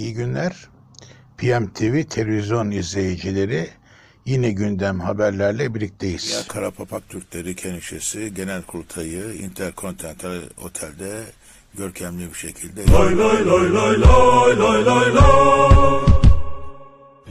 İyi günler. PMTV televizyon izleyicileri yine gündem haberlerle birlikteyiz. Ya Karapapak Türkleri Kenişesi Genel Kurultayı Intercontinental Otel'de görkemli bir şekilde... Lay lay lay lay lay lay lay lay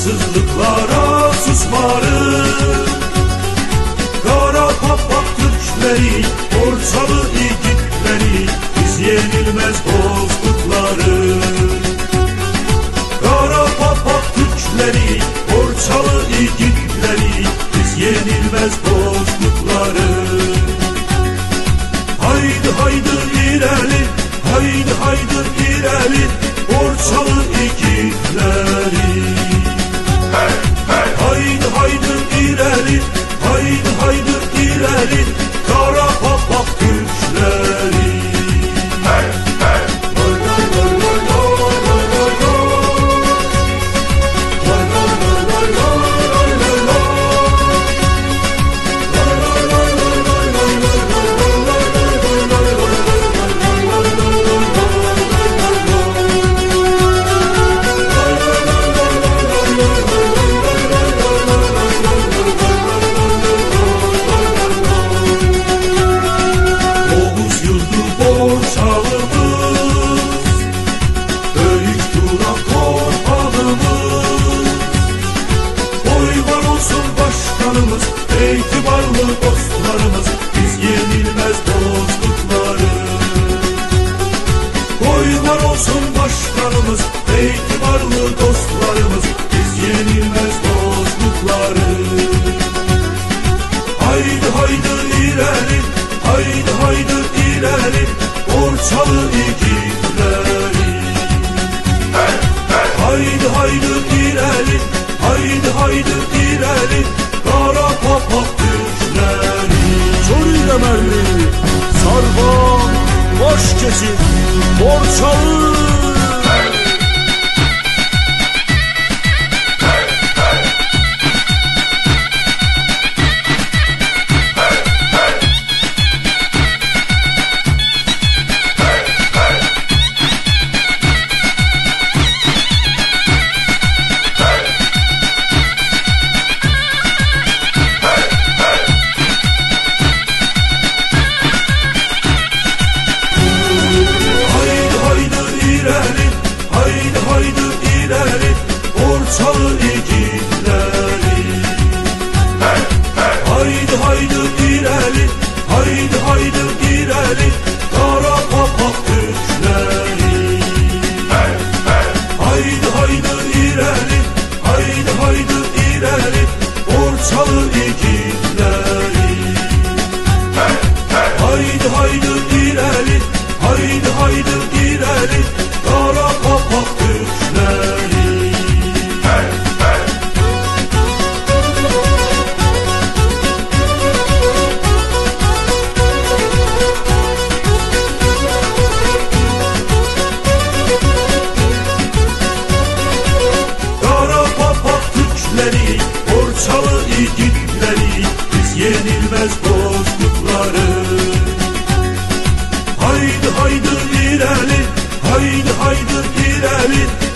Haksızlıklara susmarız Kara papak Türkleri Borçalı igitleri Biz yenilmez bozkırtları Kara papak Türkleri Borçalı igitleri Biz yenilmez bozkırtları Haydi haydi ileri Haydi haydi ileri Haydi haydi ileri Orçalı ikileri. Haydi haydi ileri Haydi haydi ileri Kara kapak Türkleri Çoruyla mermi Sarban Başkesi Orçalı Haydi ileri, haydi haydi ileri, Borçalı igitleri. Berlin.